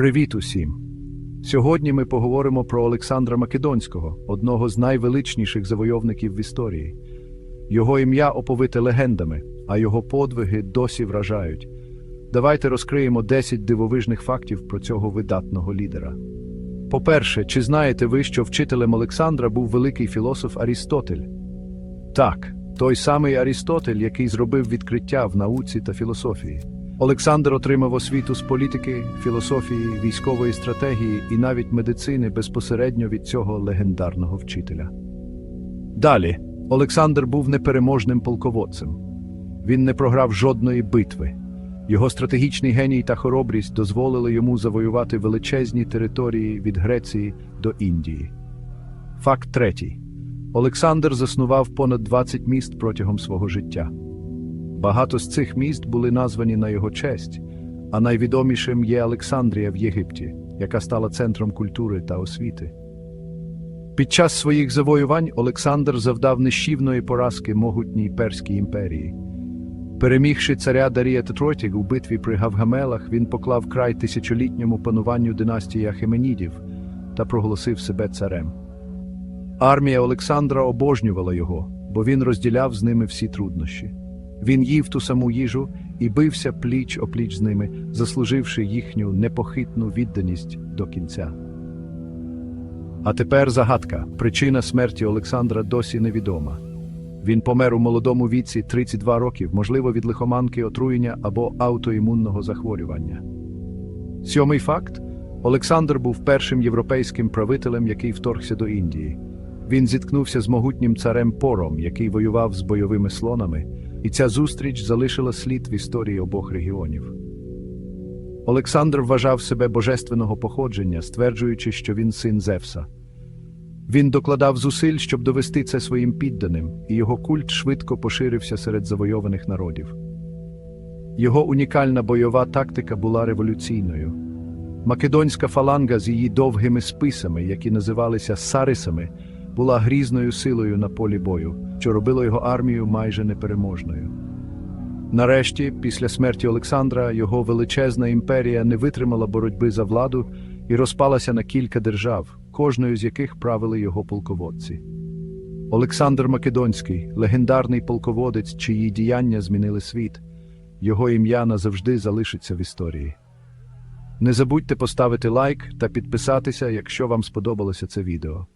Привіт усім! Сьогодні ми поговоримо про Олександра Македонського, одного з найвеличніших завойовників в історії. Його ім'я оповите легендами, а його подвиги досі вражають. Давайте розкриємо 10 дивовижних фактів про цього видатного лідера. По-перше, чи знаєте ви, що вчителем Олександра був великий філософ Арістотель? Так, той самий Арістотель, який зробив відкриття в науці та філософії. Олександр отримав освіту з політики, філософії, військової стратегії і навіть медицини безпосередньо від цього легендарного вчителя. Далі, Олександр був непереможним полководцем. Він не програв жодної битви. Його стратегічний геній та хоробрість дозволили йому завоювати величезні території від Греції до Індії. Факт третій. Олександр заснував понад 20 міст протягом свого життя. Багато з цих міст були названі на його честь, а найвідомішим є Олександрія в Єгипті, яка стала центром культури та освіти. Під час своїх завоювань Олександр завдав нищівної поразки могутній Перській імперії. Перемігши царя Дарія Тетротіг у битві при Гавгамелах, він поклав край тисячолітньому пануванню династії Ахеменідів та проголосив себе царем. Армія Олександра обожнювала його, бо він розділяв з ними всі труднощі. Він їв ту саму їжу і бився пліч опліч з ними, заслуживши їхню непохитну відданість до кінця. А тепер загадка. Причина смерті Олександра досі невідома. Він помер у молодому віці 32 років, можливо, від лихоманки, отруєння або аутоімунного захворювання. Сьомий факт Олександр був першим європейським правителем, який вторгся до Індії. Він зіткнувся з могутнім царем Пором, який воював з бойовими слонами, і ця зустріч залишила слід в історії обох регіонів. Олександр вважав себе божественного походження, стверджуючи, що він син Зевса. Він докладав зусиль, щоб довести це своїм підданим, і його культ швидко поширився серед завойованих народів. Його унікальна бойова тактика була революційною. Македонська фаланга з її довгими списами, які називалися сарисами, була грізною силою на полі бою, що робило його армію майже непереможною. Нарешті, після смерті Олександра, його величезна імперія не витримала боротьби за владу і розпалася на кілька держав, кожною з яких правили його полководці. Олександр Македонський, легендарний полководець, чиї діяння змінили світ, його ім'я назавжди залишиться в історії. Не забудьте поставити лайк та підписатися, якщо вам сподобалося це відео.